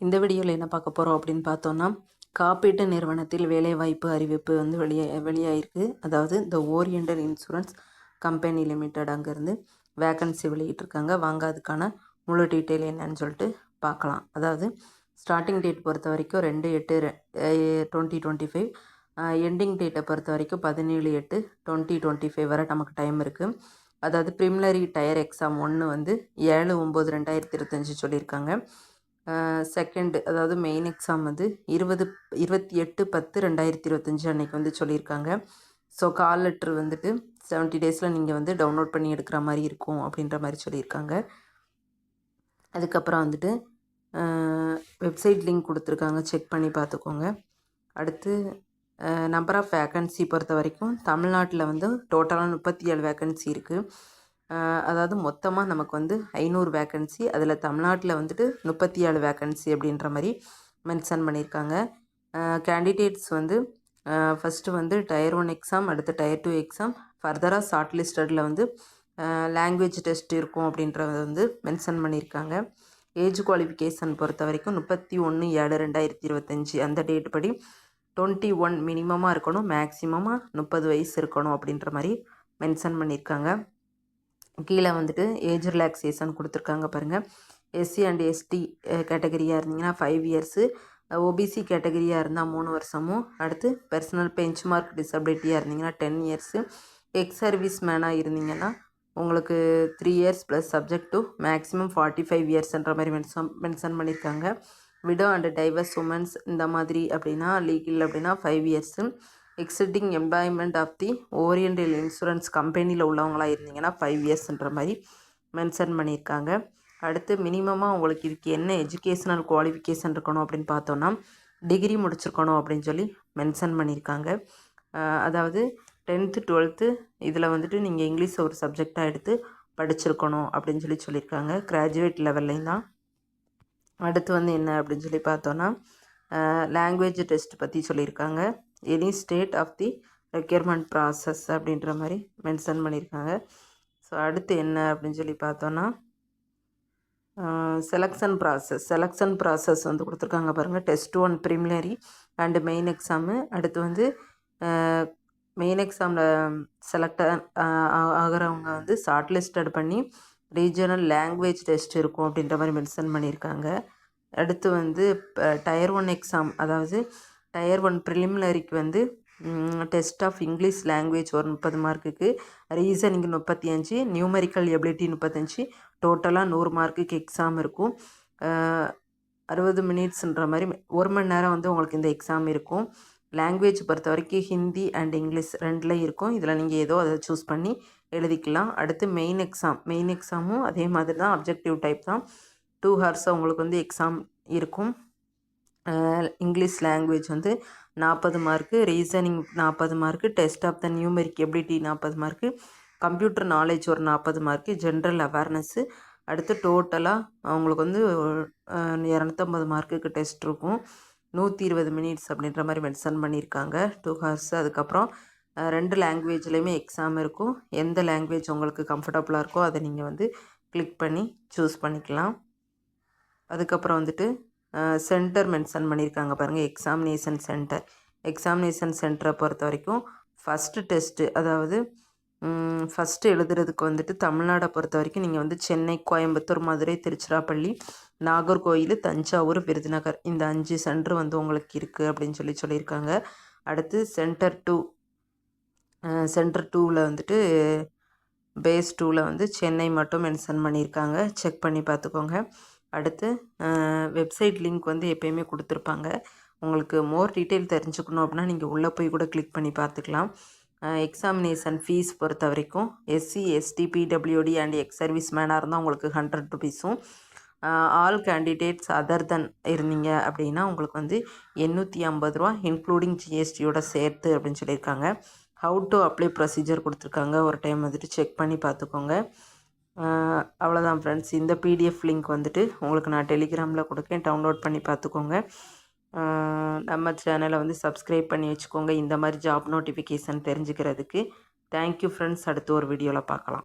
இந்த வீடியோவில் என்ன பார்க்க போகிறோம் அப்படின்னு பார்த்தோன்னா காப்பீட்டு நிறுவனத்தில் வேலைவாய்ப்பு அறிவிப்பு வந்து வெளியே வெளியாயிருக்கு. அதாவது இந்த ஓரியண்டல் இன்சூரன்ஸ் கம்பெனி லிமிடெட் அங்கேருந்து வேக்கன்சி வெளியிட்டிருக்காங்க. வாங்க அதுக்கான முழு டீட்டெயில் என்னன்னு சொல்லிட்டு பார்க்கலாம். அதாவது ஸ்டார்டிங் டேட் பொறுத்த வரைக்கும் ரெண்டு எட்டு டுவெண்ட்டி டுவெண்ட்டி ஃபைவ் எண்டிங் டேட்டை பொறுத்த வரைக்கும் பதினேழு எட்டு டுவெண்ட்டி டுவெண்ட்டி ஃபைவ் வரை நமக்கு டைம் இருக்குது அதாவது ப்ரிமிலரி டயர் எக்ஸாம் ஒன்று வந்து ஏழு ஒம்பது ரெண்டாயிரத்தி இருபத்தஞ்சி சொல்லியிருக்காங்க. செகண்ட் அதாவது மெயின் எக்ஸாம் வந்து இருபது இருபத்தி எட்டு பத்து ரெண்டாயிரத்தி இருபத்தஞ்சி அன்றைக்கி வந்து சொல்லியிருக்காங்க. ஸோ கால் லெட்ரு வந்துட்டு செவன்ட்டி டேஸில் நீங்கள் வந்து டவுன்லோட் பண்ணி எடுக்கிற மாதிரி இருக்கும் அப்படின்ற மாதிரி சொல்லியிருக்காங்க. அதுக்கப்புறம் வந்துட்டு வெப்சைட் லிங்க் கொடுத்துருக்காங்க. செக் பண்ணி பார்த்துக்கோங்க. அடுத்து நம்பர் ஆஃப் வேக்கன்சி பொறுத்த வரைக்கும் தமிழ்நாட்டில் வந்து டோட்டலாக முப்பத்தி ஏழு வேக்கன்சி இருக்குது அதாவது மொத்தமாக நமக்கு வந்து ஐநூறு வேக்கன்சி அதில் தமிழ்நாட்டில் வந்துட்டு முப்பத்தி ஏழு வேக்கன்சி அப்படின்ற மாதிரி மென்ஷன் பண்ணியிருக்காங்க. கேண்டிடேட்ஸ் வந்து ஃபஸ்ட்டு வந்து டயர் ஒன் எக்ஸாம் அடுத்து டயர் டூ எக்ஸாம் ஃபர்தராக ஷார்ட் லிஸ்டடில் வந்து லாங்குவேஜ் டெஸ்ட் இருக்கும் அப்படின்றத வந்து மென்ஷன் பண்ணியிருக்காங்க. ஏஜ் குவாலிஃபிகேஷன் பொறுத்த வரைக்கும் முப்பத்தி ஒன்று ஏழு ரெண்டாயிரத்தி இருபத்தஞ்சி அந்த டேட் படி டுவெண்ட்டி ஒன் மினிமமாக இருக்கணும் மேக்ஸிமமாக முப்பது வயசு இருக்கணும் அப்படின்ற மாதிரி மென்ஷன் பண்ணியிருக்காங்க. கீழே வந்துட்டு ஏஜ் ரிலாக்ஸேஷன் கொடுத்துருக்காங்க பாருங்கள் எஸ்சி அண்ட் எஸ்டி கேட்டகரியாக இருந்தீங்கன்னா ஃபைவ் இயர்ஸு ஓபிசி கேட்டகரியாக இருந்தால் மூணு வருஷமும். அடுத்து பர்சனல் பெஞ்ச் மார்க் டிசபிலிட்டியாக இருந்தீங்கன்னா டென் இயர்ஸு எக்ஸ் சர்வீஸ் மேனாக இருந்தீங்கன்னா உங்களுக்கு three years plus subject to maximum forty five இயர்ஸ்ன்ற மாதிரி மென்ஷன் மென்ஷன் பண்ணியிருக்காங்க. விடோ அண்ட் டைவர்ஸ் உமன்ஸ் இந்த மாதிரி அப்படின்னா லீகல் அப்படின்னா five years existing employment of the Oriental insurance கம்பெனியில் உள்ளவங்களாக இருந்தீங்கன்னா ஃபைவ் இயர்ஸ்ன்ற மாதிரி மென்ஷன் பண்ணியிருக்காங்க. அடுத்து மினிமமாக உங்களுக்கு இதுக்கு என்ன எஜுகேஷ்னல் குவாலிஃபிகேஷன் இருக்கணும் அப்படின்னு பார்த்தோன்னா டிகிரி முடிச்சிருக்கணும் அப்படின்னு சொல்லி மென்ஷன் பண்ணியிருக்காங்க. அதாவது டென்த்து டுவெல்த்து இதில் வந்துட்டு நீங்கள் இங்கிலீஷ் ஒரு சப்ஜெக்டாக எடுத்து படிச்சிருக்கணும் அப்படின்னு சொல்லி சொல்லியிருக்காங்க. கிராஜுவேட் லெவல்லையும் தான். அடுத்து வந்து என்ன அப்படின்னு சொல்லி பார்த்தோன்னா லாங்குவேஜ் டெஸ்ட் பற்றி சொல்லியிருக்காங்க. Any state of the requirement process அப்படின்ற மாதிரி மென்ஷன் பண்ணியிருக்காங்க. ஸோ அடுத்து என்ன அப்படின்னு சொல்லி பார்த்தோன்னா செலெக்ஷன் ப்ராசஸ் செலெக்ஷன் ப்ராசஸ் வந்து கொடுத்துருக்காங்க பாருங்கள் test one preliminary and main exam அடுத்து வந்து மெயின் எக்ஸாமில் செலக்ட் ஆகிறவங்க வந்து ஷார்ட் லிஸ்டட் பண்ணி ரீஜனல் லாங்குவேஜ் டெஸ்ட் இருக்கும் அப்படின்ற மாதிரி மென்ஷன் பண்ணியிருக்காங்க. அடுத்து வந்து டயர் ஒன் எக்ஸாம் அதாவது டயர் ஒன் ப்ரிலிமினரிக்கு வந்து டெஸ்ட் ஆஃப் இங்கிலீஷ் லாங்குவேஜ் ஒரு முப்பது மார்க்குக்கு ரீசனிங் முப்பத்தி அஞ்சு நியூமரிக்கல் எபிலிட்டி முப்பத்தஞ்சு டோட்டலாக நூறு மார்க்குக்கு எக்ஸாம் இருக்கும். அறுபது மினிட்ஸுன்ற மாதிரி ஒரு மணி நேரம் வந்து உங்களுக்கு இந்த எக்ஸாம் இருக்கும். லாங்குவேஜ் பொறுத்த வரைக்கும் ஹிந்தி அண்ட் இங்கிலீஷ் ரெண்டில் இருக்கும். இதில் நீங்கள் ஏதோ அதை சூஸ் பண்ணி எழுதிக்கலாம். அடுத்து மெயின் எக்ஸாம் மெயின் எக்ஸாமும் அதே மாதிரி தான் அப்ஜெக்டிவ் டைப் தான். டூ ஹவர்ஸ் உங்களுக்கு வந்து எக்ஸாம் இருக்கும். இங்கிலீஷ் லாங்குவேஜ் வந்து நாற்பது மார்க்கு ரீசனிங் நாற்பது mark test of the numeric ability நாற்பது மார்க்கு கம்ப்யூட்டர் நாலேஜ் ஒரு நாற்பது மார்க்கு ஜென்ரல் அவேர்னஸ்ஸு அடுத்து டோட்டலாக அவங்களுக்கு வந்து இரநூத்தம்பது மார்க்குக்கு டெஸ்ட் இருக்கும். நூற்றி இருபது மினிட்ஸ் அப்படின்ற மாதிரி மென்ஷன் பண்ணியிருக்காங்க டூ ஹவர்ஸ் அதுக்கப்புறம் ரெண்டு லாங்குவேஜ்லேயுமே எக்ஸாம் இருக்கும். எந்த லாங்குவேஜ் உங்களுக்கு கம்ஃபர்டபுளாக இருக்கோ அதை நீங்கள் வந்து கிளிக் பண்ணி சூஸ் பண்ணிக்கலாம். அதுக்கப்புறம் வந்துட்டு சென்டர் மென்ஷன் பண்ணியிருக்காங்க பாருங்கள் எக்ஸாமினேஷன் சென்டர் எக்ஸாமினேஷன் சென்டரை பொறுத்த வரைக்கும் ஃபஸ்ட்டு டெஸ்ட்டு அதாவது ஃபஸ்ட்டு எழுதுறதுக்கு வந்துட்டு தமிழ்நாடை பொறுத்த வரைக்கும் நீங்கள் வந்து சென்னை கோயம்புத்தூர் மதுரை திருச்சிராப்பள்ளி நாகர்கோயில் தஞ்சாவூர் விருதுநகர் இந்த அஞ்சு சென்டர் வந்து உங்களுக்கு இருக்குது அப்படின்னு சொல்லி சொல்லியிருக்காங்க. அடுத்து சென்டர் டூ சென்டர் டூவில் வந்துட்டு பேஸ் டூவில் வந்து சென்னை மட்டும் மென்ஷன் பண்ணியிருக்காங்க. செக் பண்ணி பார்த்துக்கோங்க. அடுத்து வெப்சைட் லிங்க் வந்து எப்பயுமே கொடுத்துருப்பாங்க. உங்களுக்கு மோர் டீட்டெயில் தெரிஞ்சுக்கணும் அப்படின்னா நீங்கள் உள்ளே போய் கூட கிளிக் பண்ணி பார்த்துக்கலாம். எக்ஸாமினேஷன் ஃபீஸ் பொறுத்த வரைக்கும் SC ST PWD and ex service மேனாக இருந்தால் உங்களுக்கு ஹண்ட்ரட் ருபீஸும் ஆல் கேண்டிடேட்ஸ் அதர் தென் இருந்தீங்க அப்படின்னா உங்களுக்கு வந்து எண்ணூற்றி ஐம்பது ரூபா இன்க்ளூடிங் ஜிஎஸ்டியோட சேர்த்து அப்படின்னு சொல்லியிருக்காங்க. ஹவு டு அப்ளை ப்ரொசீஜர் கொடுத்துருக்காங்க. ஒரு டைம் வந்துட்டு செக் பண்ணி பார்த்துக்கோங்க. அவ்வளோதான் ஃப்ரெண்ட்ஸ் இந்த பிடிஎஃப் லிங்க் வந்துட்டு உங்களுக்கு நான் டெலிகிராமில் கொடுக்கேன். டவுன்லோட் பண்ணி பார்த்துக்கோங்க. நம்ம சேனலை வந்து சப்ஸ்கிரைப் பண்ணி வச்சுக்கோங்க. இந்த மாதிரி ஜாப் நோட்டிஃபிகேஷன் தெரிஞ்சுக்கிறதுக்கு. தேங்க்யூ ஃப்ரெண்ட்ஸ் அடுத்து ஒரு வீடியோவில் பார்க்கலாம்.